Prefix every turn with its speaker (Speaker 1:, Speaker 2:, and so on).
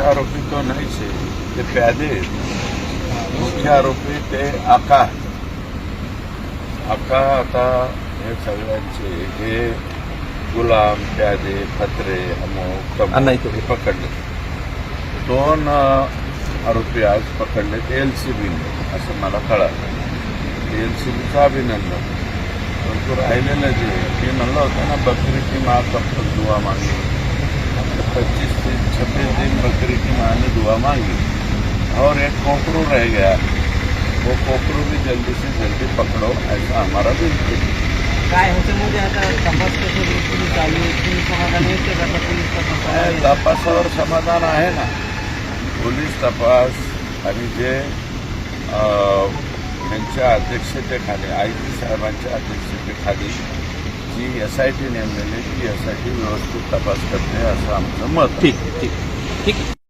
Speaker 1: मुख्य आरोपी तो नाहीच आहे ते प्यादे आहेत. मुख्य आरोपी ते आका आहेत. आका आता हे सगळ्यांचे हे गुलाम प्यादे फत्रे अमोक तमोक
Speaker 2: अण्णा इथे.
Speaker 1: हे पकडले दोन अ, आरोपी आज पकडले एल सी बीने असं मला कळालं एल सी बीचं अभिनंदन परंतु राहिलेलं जे मी म्हणलं होतं ना बकरी की माँ कब तक दुआ मांगी पच्चीस दिन छब्बीस दिन बकरी की माँ ने दुआ मांगी। और एक कोकरू रह गया। वो कोकरू भी जल्दी से जल्दी पकड़ो ऐसा हमारा
Speaker 3: काय ह्याच्यामध्ये तपास तुम्ही समाधानी आहे?
Speaker 1: ना। पोलीस तपास आणि जे यांच्या अध्यक्षतेखाली आय जी साहेबांच्या अध्यक्षतेखाली जी एस आय टी नेमलेली ती एस आय टी व्यवस्थित तपास करते असं आमचं मत
Speaker 2: ठीक ठीक ठीक.